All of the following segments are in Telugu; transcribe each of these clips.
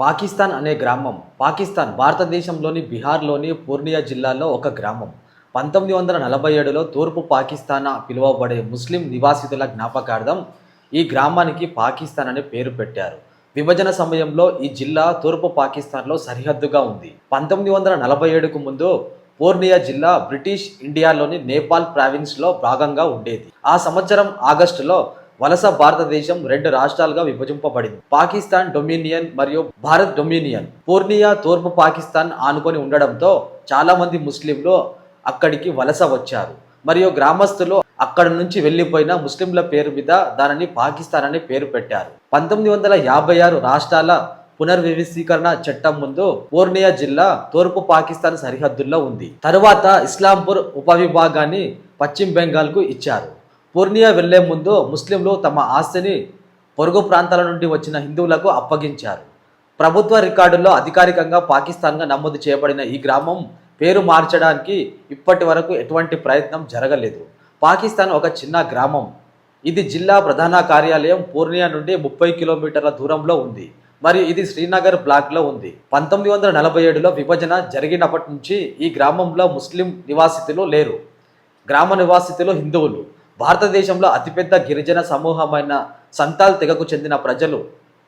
పాకిస్తాన్ అనే గ్రామం పాకిస్తాన్ భారతదేశంలోని బీహార్లోని పూర్ణియా జిల్లాలో ఒక గ్రామం. పంతొమ్మిది వందల నలభై ఏడులో తూర్పు పాకిస్తాన్ పిలువబడే ముస్లిం నివాసితుల జ్ఞాపకార్థం ఈ గ్రామానికి పాకిస్తాన్ అనే పేరు పెట్టారు. విభజన సమయంలో ఈ జిల్లా తూర్పు పాకిస్తాన్లో సరిహద్దుగా ఉంది. పంతొమ్మిది వందల నలభై ఏడుకు ముందు పూర్ణియా జిల్లా బ్రిటిష్ ఇండియాలోని నేపాల్ ప్రావిన్స్లో భాగంగా ఉండేది. ఆ సంవత్సరం ఆగస్టులో వలస భారతదేశం రెండు రాష్ట్రాలుగా విభజింపబడింది. పాకిస్తాన్ డొమినియన్ మరియు భారత్ డొమినియన్. పూర్ణియా తూర్పు పాకిస్తాన్ ఆనుకొని ఉండడంతో చాలా మంది ముస్లింలు అక్కడికి వలస వచ్చారు. మరియు గ్రామస్తులు అక్కడ నుంచి వెళ్ళిపోయిన ముస్లింల పేరు మీద దానిని పాకిస్తాన్ అనే పేరు పెట్టారు. పంతొమ్మిది వందల యాభై ఆరు రాష్ట్రాల పునర్వ్యవస్థీకరణ చట్టం ముందు పూర్ణియా జిల్లా తూర్పు పాకిస్తాన్ సరిహద్దుల్లో ఉంది. తరువాత ఇస్లాంపూర్ ఉపవిభాగాన్ని పశ్చిమ బెంగాల్కు ఇచ్చారు. పూర్ణియా వెళ్ళే ముందు ముస్లింలు తమ ఆస్తిని పొరుగు ప్రాంతాల నుండి వచ్చిన హిందువులకు అప్పగించారు. ప్రభుత్వ రికార్డుల్లో అధికారికంగా పాకిస్తాన్గా నమోదు చేయబడిన ఈ గ్రామం పేరు మార్చడానికి ఇప్పటి వరకు ఎటువంటి ప్రయత్నం జరగలేదు. పాకిస్తాన్ ఒక చిన్న గ్రామం. ఇది జిల్లా ప్రధాన కార్యాలయం పూర్ణియా నుండి ముప్పై కిలోమీటర్ల దూరంలో ఉంది. మరియు ఇది శ్రీనగర్ బ్లాక్లో ఉంది. పంతొమ్మిది వందల నలభై ఏడులో విభజన జరిగినప్పటి నుంచి ఈ గ్రామంలో ముస్లిం నివాసితులు లేరు. గ్రామ నివాసితులు హిందువులు. భారతదేశంలో అతిపెద్ద గిరిజన సమూహమైన సంతాల్ తెగకు చెందిన ప్రజలు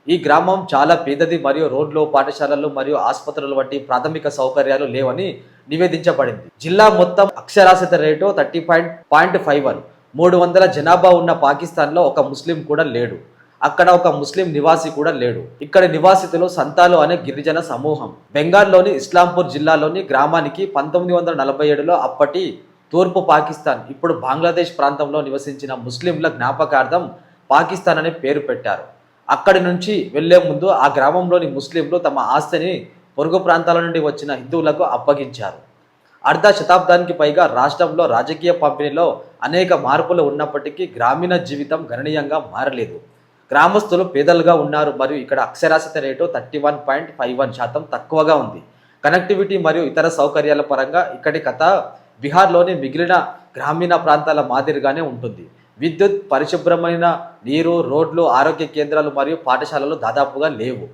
ఈ గ్రామం చాలా పేదది మరియు రోడ్లు పాఠశాలలు మరియు ఆసుపత్రులు వంటి ప్రాథమిక సౌకర్యాలు లేవని నివేదించబడింది. జిల్లా మొత్తం అక్షరాస్యత rate thirty point point five one. మూడు వందల జనాభా ఉన్న పాకిస్తాన్లో ఒక ముస్లిం కూడా లేడు. అక్కడ ఒక ముస్లిం నివాసి కూడా లేడు. ఇక్కడ నివాసితులు సంతాలు అనే గిరిజన సమూహం. బెంగాల్లోని ఇస్లాంపూర్ జిల్లాలోని గ్రామానికి పంతొమ్మిది వందల నలభై ఏడులో అప్పటి తూర్పు పాకిస్తాన్ ఇప్పుడు బంగ్లాదేశ్ ప్రాంతంలో నివసించిన ముస్లింల జ్ఞాపకార్థం పాకిస్తాన్ అనే పేరు పెట్టారు. అక్కడి నుంచి వెళ్ళే ముందు ఆ గ్రామంలోని ముస్లింలు తమ ఆస్తిని పొరుగు ప్రాంతాల నుండి వచ్చిన హిందువులకు అప్పగించారు. అర్ధ శతాబ్దానికి పైగా రాష్ట్రంలో రాజకీయ పంపిణీలో అనేక మార్పులు ఉన్నప్పటికీ గ్రామీణ జీవితం గణనీయంగా మారలేదు. గ్రామస్తులు పేదలుగా ఉన్నారు మరియు ఇక్కడ అక్షరాస్యత rate thirty one point five one శాతం తక్కువగా ఉంది. కనెక్టివిటీ మరియు ఇతర సౌకర్యాల పరంగా ఇక్కడి కథ బీహార్లోని మిగిలిన గ్రామీణ ప్రాంతాల మాదిరిగానే ఉంటుంది. విద్యుత్ పరిశుభ్రమైన నీరు రోడ్లు ఆరోగ్య కేంద్రాలు మరియు పాఠశాలలు దాదాపుగా లేవు.